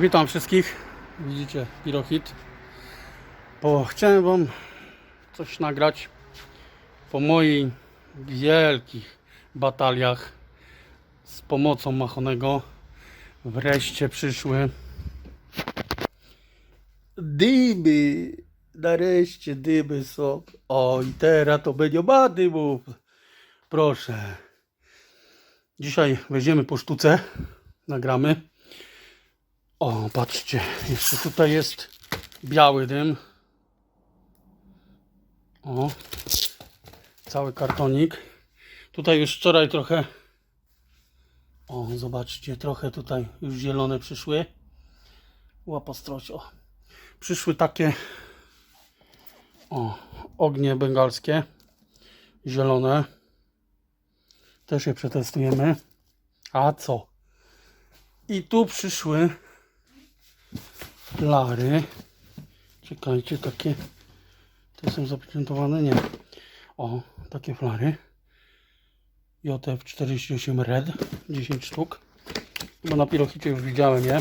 Witam wszystkich. Widzicie Pirohit. Bo chciałem Wam coś nagrać po moich wielkich bataliach z pomocą Machonego. Wreszcie przyszły dyby. Nareszcie dyby są. O i teraz to będzie ma dymów. Proszę. Dzisiaj weźmiemy po sztuce. Nagramy. O, patrzcie, jeszcze tutaj jest biały dym. O, cały kartonik. Tutaj już wczoraj trochę. O, zobaczcie, trochę tutaj już zielone przyszły. Łapastroć, o. Przyszły takie. O, ognie bengalskie. Zielone. Też je przetestujemy. A co? I tu przyszły flary. Czekajcie, takie. Te są zapieczętowane? Nie. O, takie flary. JF48 Red. 10 sztuk. Bo na pirochicie już widziałem je.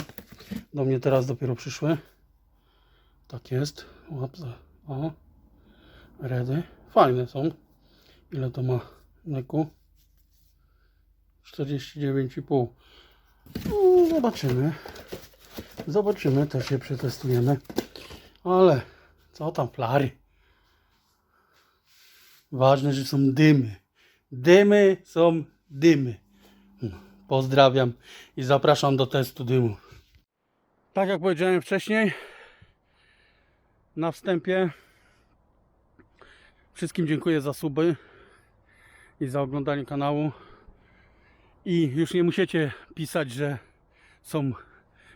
Do mnie teraz dopiero przyszły. Tak jest. Łap za. O. Redy. Fajne są. Ile to ma neku? 49,5. No, zobaczymy. Zobaczymy, też się przetestujemy. Ale co tam flary? Ważne, że są dymy. Dymy są dymy. No, Pozdrawiam i zapraszam do testu dymu. Tak jak powiedziałem wcześniej, na wstępie wszystkim dziękuję za suby i za oglądanie kanału. I już nie musicie pisać, że są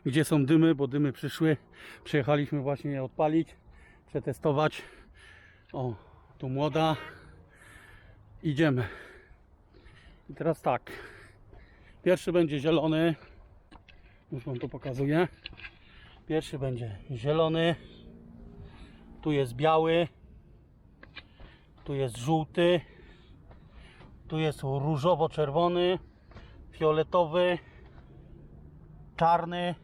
gdzie są dymy, bo dymy przyszły. Przyjechaliśmy właśnie je odpalić, przetestować. O, tu młoda. Idziemy. I teraz tak. Pierwszy będzie zielony. Już wam to pokazuję. Pierwszy będzie zielony. Tu jest biały. Tu jest żółty. Tu jest różowo-czerwony, fioletowy, czarny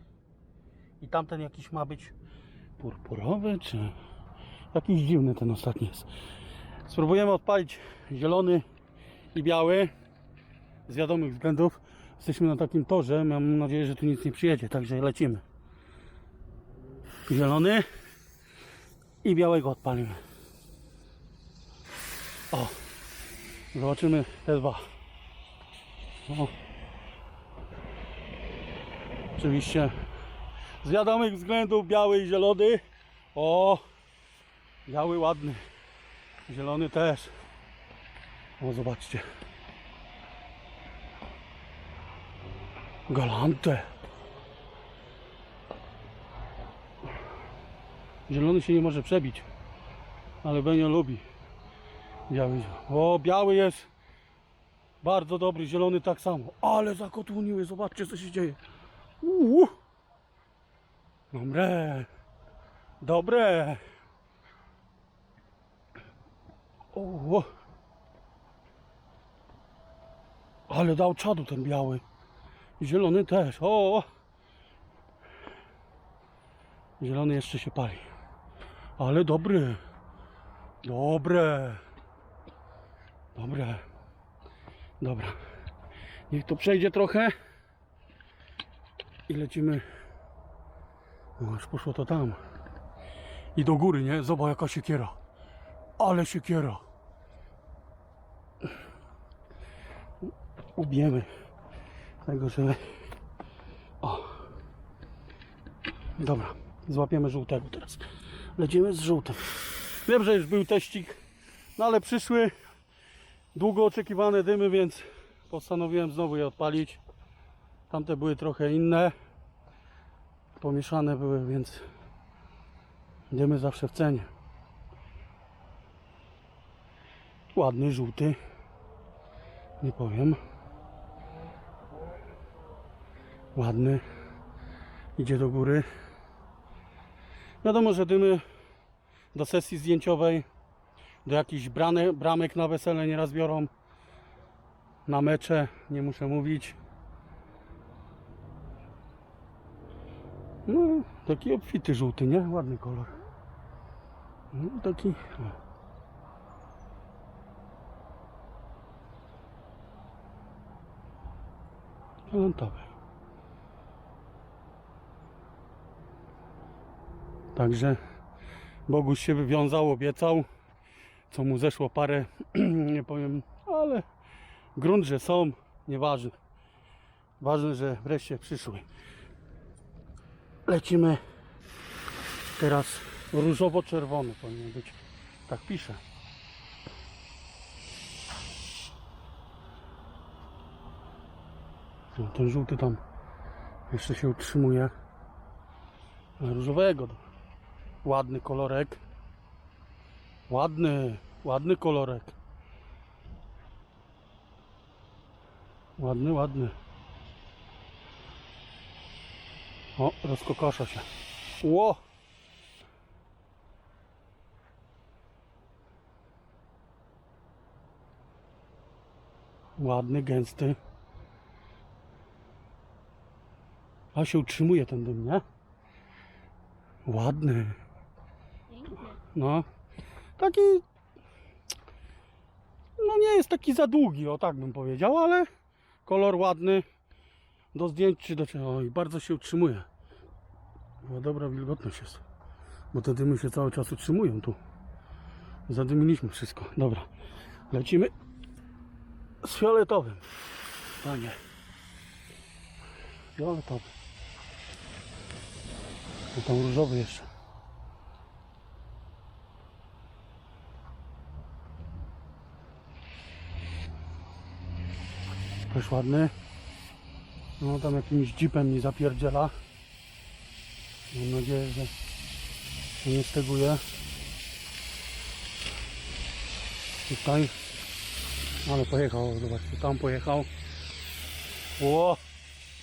i tamten jakiś ma być purpurowy, czy jakiś dziwny ten ostatni jest. Spróbujemy odpalić zielony i biały z wiadomych względów. Jesteśmy na takim torze, mam nadzieję, że tu nic nie przyjedzie, także lecimy. Zielony i białego odpalimy. O, zobaczymy te dwa. O. Oczywiście z wiadomych względów biały i zielony. O, biały ładny. Zielony też. O, zobaczcie. Galante. Zielony się nie może przebić, ale Benio lubi. Biały. O, biały jest bardzo dobry, zielony tak samo. Ale zakotłuniły, zobaczcie co się dzieje. Uuu. Dobre. Dobre. O. Ale dał czadu ten biały. Zielony też. O. Zielony jeszcze się pali. Ale dobry. Dobre. Dobre. Dobra. Niech to przejdzie trochę. I lecimy. O, już poszło to tam. I do góry, nie? Zobacz jaka siekiera. Ale siekiera. Ubijemy tego, że... O. Dobra. Złapiemy żółtego teraz. Lecimy z żółtym. Wiem, że już był teścik, no ale przyszły długo oczekiwane dymy, więc postanowiłem znowu je odpalić. Tamte były trochę inne. Pomieszane były, więc dymy zawsze w cenie. Ładny, żółty. Nie powiem. Ładny. Idzie do góry. Wiadomo, że dymy do sesji zdjęciowej, do jakichś brane, bramek na wesele nieraz biorą. Na mecze, nie muszę mówić. No, taki obfity żółty, nie? Ładny kolor. No, taki... Talentowy. Także Boguś się wywiązał, obiecał, co mu zeszło parę, nie powiem, ale grunt, że są, nieważne. Ważne, że wreszcie przyszły. Lecimy teraz różowo-czerwony powinien być. Tak pisze. No, ten żółty tam jeszcze się utrzymuje. Różowego. Ładny kolorek. Ładny, ładny kolorek. Ładny, ładny. O, rozkokosza się. Ło! Ładny, gęsty. A się utrzymuje ten dym, nie? Ładny. No. Taki. No nie jest taki za długi, o tak bym powiedział, ale kolor ładny. Do zdjęć czy do czego. O, i bardzo się utrzymuje. Dobra wilgotność jest. Bo te dymy się cały czas utrzymują tu. Zadymiliśmy wszystko. Dobra. Lecimy z fioletowym. Panie. Fioletowy. No tam różowy jeszcze. Też ładny. No tam jakimś jeepem nie zapierdziela. Mam nadzieję, że się nie steguje. Tutaj. Ale pojechał, zobaczcie, tam pojechał. Ło!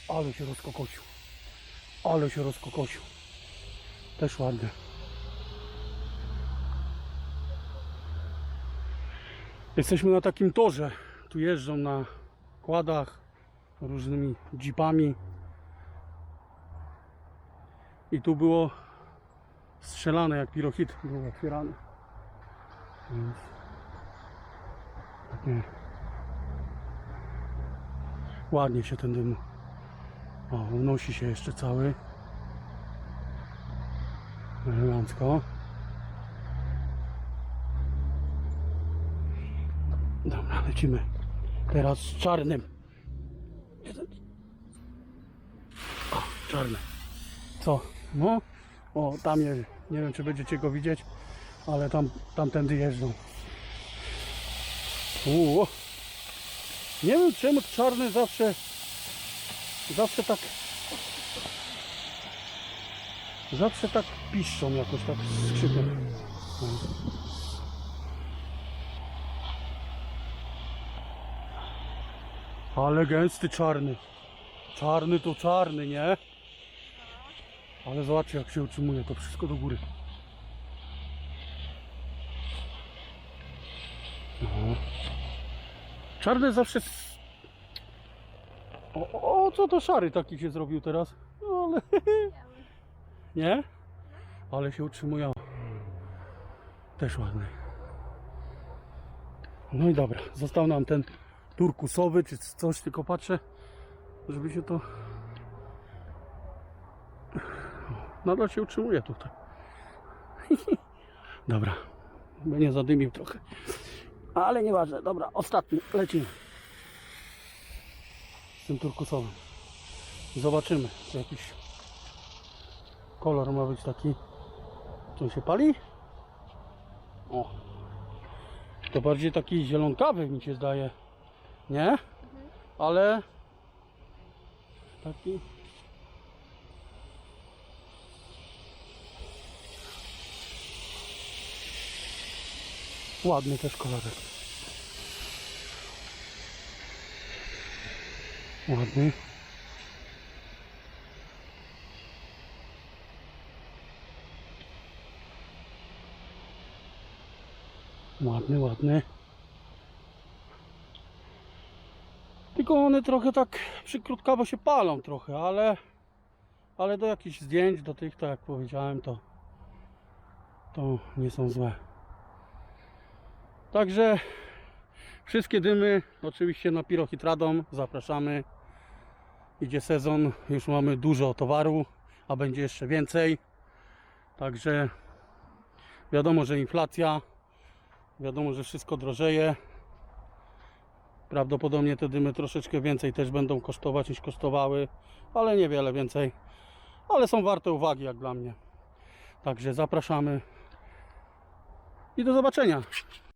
Ale się rozkokosił. Ale się rozkokosił. Też ładny. Jesteśmy na takim torze. Tu jeżdżą na kładach różnymi jeepami. I tu było strzelane jak pirochit był otwierany. Więc takie ładnie się ten dym o, unosi się jeszcze cały. Elegancko. Dobra lecimy. Teraz z czarnym. O, czarny co? No o tam jedzie nie wiem czy będziecie go widzieć ale tam tamtędy jeżdżą Uuu. Nie wiem czemu czarny zawsze zawsze tak zawsze tak piszczą jakoś tak skrzypem. Ale gęsty czarny. Czarny to czarny, nie? Ale zobaczcie jak się utrzymuje to wszystko do góry. No. Czarny zawsze. O, o, o, co to szary taki się zrobił teraz? No ale. Nie? Ale się utrzymują. Też ładny. No i dobra, został nam ten turkusowy czy coś, tylko patrzę, żeby się to. Nadal się utrzymuje tutaj. Dobra, nie zadymił trochę. Ale nieważne, dobra, ostatni, lecimy. Z tym turkusowym. Zobaczymy, czy jakiś kolor ma być taki. On się pali? O. To bardziej taki zielonkawy mi się zdaje. Nie? Ale taki ładny też kolorek. Ładny. Ładny, ładny. Tylko one trochę tak przykrótkawo się palą trochę, ale Ale do jakichś zdjęć, do tych, tak jak powiedziałem, to, to nie są złe. Także wszystkie dymy oczywiście na Pirohitradom zapraszamy. Idzie sezon, już mamy dużo towaru, a będzie jeszcze więcej. Także wiadomo, że inflacja, wiadomo, że wszystko drożeje. Prawdopodobnie te dymy troszeczkę więcej też będą kosztować niż kosztowały, ale niewiele więcej. Ale są warte uwagi jak dla mnie. Także zapraszamy i do zobaczenia.